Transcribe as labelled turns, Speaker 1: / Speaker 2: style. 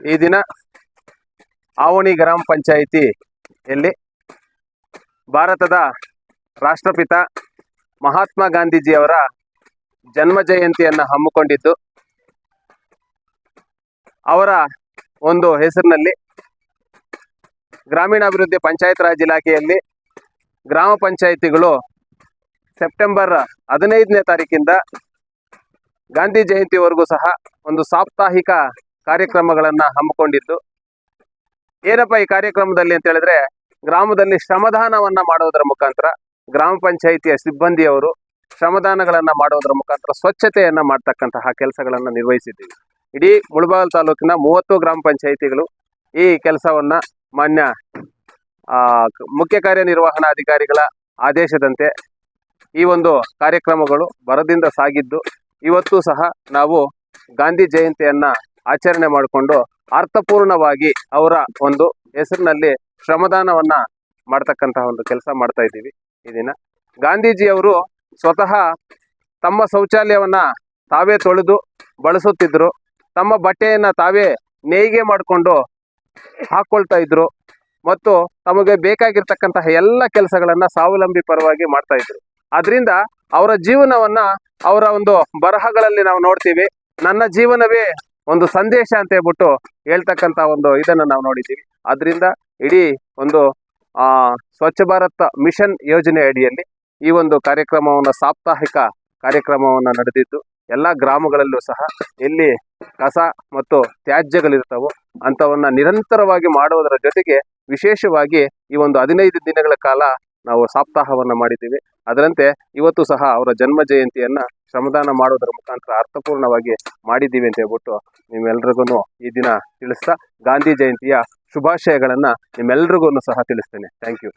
Speaker 1: ಈ ದಿನ ಆವಣಿ ಗ್ರಾಮ ಪಂಚಾಯಿತಿಯಲ್ಲಿ ಭಾರತದ ರಾಷ್ಟ್ರಪಿತ ಮಹಾತ್ಮ ಗಾಂಧೀಜಿಯವರ ಜನ್ಮ ಜಯಂತಿಯನ್ನು ಹಮ್ಮಿಕೊಂಡಿದ್ದು, ಅವರ ಒಂದು ಹೆಸರಿನಲ್ಲಿ ಗ್ರಾಮೀಣಾಭಿವೃದ್ಧಿ ಪಂಚಾಯತ್ ರಾಜ್ ಇಲಾಖೆಯಲ್ಲಿ ಗ್ರಾಮ ಪಂಚಾಯಿತಿಗಳು ಸೆಪ್ಟೆಂಬರ್ ಹದಿನೈದನೇ ತಾರೀಕಿಂದ ಗಾಂಧಿ ಜಯಂತಿವರೆಗೂ ಸಹ ಒಂದು ಸಾಪ್ತಾಹಿಕ ಕಾರ್ಯಕ್ರಮಗಳನ್ನು ಹಮ್ಮಿಕೊಂಡಿದ್ದು. ಏನಪ್ಪ ಈ ಕಾರ್ಯಕ್ರಮದಲ್ಲಿ ಅಂತ ಹೇಳಿದ್ರೆ ಗ್ರಾಮದಲ್ಲಿ ಶ್ರಮದಾನವನ್ನ ಮಾಡೋದರ ಮುಖಾಂತರ ಗ್ರಾಮ ಪಂಚಾಯಿತಿಯ ಸಿಬ್ಬಂದಿಯವರು ಶ್ರಮದಾನಗಳನ್ನ ಮಾಡೋದರ ಮುಖಾಂತರ ಸ್ವಚ್ಛತೆಯನ್ನ ಮಾಡ್ತಕ್ಕಂತಹ ಕೆಲಸಗಳನ್ನ ನಿರ್ವಹಿಸಿದ್ದೀವಿ. ಇಡೀ ಮುಳಬಾಗಲ್ ತಾಲೂಕಿನ ಮೂವತ್ತು ಗ್ರಾಮ ಪಂಚಾಯಿತಿಗಳು ಈ ಕೆಲಸವನ್ನ ಮಾನ್ಯ ಮುಖ್ಯ ಕಾರ್ಯನಿರ್ವಹಣಾಧಿಕಾರಿಗಳ ಆದೇಶದಂತೆ ಈ ಒಂದು ಕಾರ್ಯಕ್ರಮಗಳು ಬರದಿಂದ ಸಾಗಿದ್ದು ಇವತ್ತು ಸಹ ನಾವು ಗಾಂಧಿ ಜಯಂತಿಯನ್ನ ಆಚರಣೆ ಮಾಡಿಕೊಂಡು ಅರ್ಥಪೂರ್ಣವಾಗಿ ಅವರ ಒಂದು ಹೆಸರಿನಲ್ಲಿ ಶ್ರಮದಾನವನ್ನ ಮಾಡ್ತಕ್ಕಂತಹ ಒಂದು ಕೆಲಸ ಮಾಡ್ತಾ ಇದ್ದೀವಿ ಈ ದಿನ. ಗಾಂಧೀಜಿಯವರು ಸ್ವತಃ ತಮ್ಮ ಶೌಚಾಲಯವನ್ನ ತಾವೇ ತೊಳೆದು ಬಳಸುತ್ತಿದ್ರು. ತಮ್ಮ ಬಟ್ಟೆಯನ್ನ ತಾವೇ ನೇಯ್ಗೆ ಮಾಡಿಕೊಂಡು ಹಾಕೊಳ್ತಾ ಇದ್ರು. ಮತ್ತು ತಮಗೆ ಬೇಕಾಗಿರ್ತಕ್ಕಂತಹ ಎಲ್ಲ ಕೆಲಸಗಳನ್ನ ಸ್ವಾವಲಂಬಿ ಪರವಾಗಿ ಮಾಡ್ತಾ ಇದ್ರು. ಅದರಿಂದ ಅವರ ಜೀವನವನ್ನ ಅವರ ಒಂದು ಬರಹಗಳಲ್ಲಿ ನಾವು ನೋಡ್ತೀವಿ. ನನ್ನ ಜೀವನವೇ ಒಂದು ಸಂದೇಶ ಅಂತ ಹೇಳ್ಬಿಟ್ಟು ಹೇಳ್ತಕ್ಕಂತ ಒಂದು ಇದನ್ನ ನಾವು ನೋಡಿದ್ದೀವಿ. ಅದರಿಂದ ಇಡೀ ಒಂದು, ಆ, ಸ್ವಚ್ಛ ಭಾರತ್ ಮಿಷನ್ ಯೋಜನೆ ಅಡಿಯಲ್ಲಿ ಈ ಒಂದು ಕಾರ್ಯಕ್ರಮವನ್ನು ಸಾಪ್ತಾಹಿಕ ಕಾರ್ಯಕ್ರಮವನ್ನು ನಡೆದಿದ್ದು, ಎಲ್ಲ ಗ್ರಾಮಗಳಲ್ಲೂ ಸಹ ಎಲ್ಲಿ ಕಸ ಮತ್ತು ತ್ಯಾಜ್ಯಗಳಿರ್ತಾವೋ ಅಂಥವನ್ನ ನಿರಂತರವಾಗಿ ಮಾಡುವುದರ ಜೊತೆಗೆ ವಿಶೇಷವಾಗಿ ಈ ಒಂದು ಹದಿನೈದು ದಿನಗಳ ಕಾಲ ನಾವು ಸಪ್ತಾಹವನ್ನು ಮಾಡಿದ್ದೀವಿ. ಅದರಂತೆ ಇವತ್ತು ಸಹ ಅವರ ಜನ್ಮ ಜಯಂತಿಯನ್ನು ಶ್ರಮದಾನ ಮಾಡೋದರ ಮುಖಾಂತರ ಅರ್ಥಪೂರ್ಣವಾಗಿ ಮಾಡಿದ್ದೀವಿ ಅಂತ ಹೇಳ್ಬಿಟ್ಟು ನಿಮ್ಮೆಲ್ರಿಗೂ ಈ ದಿನ ತಿಳಿಸ್ತಾ ಗಾಂಧಿ ಜಯಂತಿಯ ಶುಭಾಶಯಗಳನ್ನು ನಿಮ್ಮೆಲ್ರಿಗೂ ಸಹ ತಿಳಿಸ್ತೇನೆ. Thank you